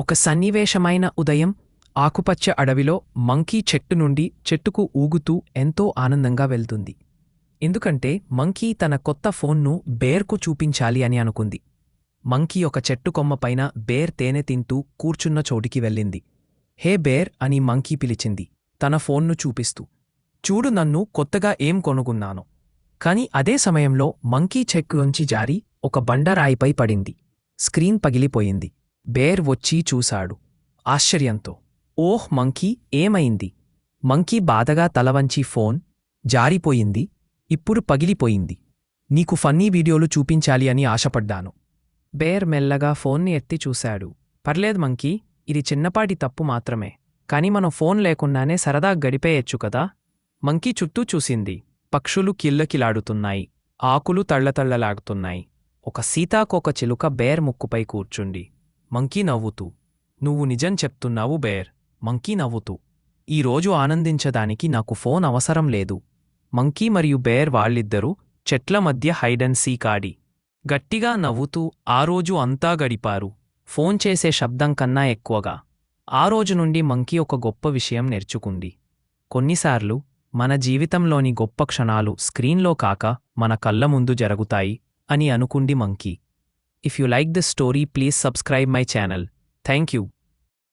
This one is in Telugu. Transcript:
ఒక సన్నివేశమైన ఉదయం ఆకుపచ్చ అడవిలో మంకీ చెట్టు నుండి చెట్టుకు ఊగుతూ ఎంతో ఆనందంగా వెళ్తుంది. ఎందుకంటే మంకీ తన కొత్త ఫోన్ను బేర్కు చూపించాలి అని అనుకుంది. మంకీ ఒక చెట్టు కొమ్మపైన బేర్ తేనె తింటూ కూర్చున్న చోటికి వెళ్ళింది. హే బేర్ అని మంకీ పిలిచింది. తన ఫోన్ను చూపిస్తూ. చూడు నన్ను కొత్తగా ఏం కొనుగొన్నాను. కాని అదే సమయంలో మంకీ చెక్కులోంచి జారి ఒక బండరాయిపై పడింది. స్క్రీన్ పగిలిపోయింది. బేర్ వచ్చి చూశాడు. ఆశ్చర్యంతో ఓహ్ మంకీ ఏమైంది? మంకీ బాధగా తలవంచి ఫోన్ జారిపోయింది ఇప్పుడు పగిలిపోయింది. నీకు ఫన్నీ వీడియోలు చూపించాలి అని ఆశపడ్డాను. బేర్ మెల్లగా ఫోన్ని ఎత్తి చూశాడు. పర్లేదు మంకీ ఇది చిన్నపాటి తప్పు మాత్రమే. కాని మనం ఫోన్ లేకుండానే సరదా గడిపేయచ్చు కదా? మంకీ చుట్టూ చూసింది. పక్షులు కిల్లకిలాడుతున్నాయి. ఆకులు తళ్ళతళ్ళలాడుతున్నాయి ఒక సీతాకోక చిలుక బేర్ ముక్కుపై కూర్చుండి మంకీ నవ్వుతూ. నువ్వు నిజం చెప్తున్నావు బేర్. మంకీ నవ్వుతూ. ఈరోజు ఆనందించడానికి నాకు ఫోన్ అవసరం లేదు. మంకీ మరియు బేర్ వాళ్ళిద్దరూ చెట్ల మధ్య హైడన్ సీక్ ఆడి. గట్టిగా నవ్వుతూ ఆ రోజు అంతా గడిపారు. ఫోన్ చేసే శబ్దం కన్నా ఎక్కువగా. ఆ రోజు నుండి మంకీ ఒక గొప్ప విషయం నేర్చుకుంది. కొన్నిసార్లు మన జీవితంలోని గొప్ప క్షణాలు స్క్రీన్లో కాక మన కళ్ళ ముందు జరుగుతాయి అని అనుకుంది monkey. If you like this story, please subscribe my channel. Thank you.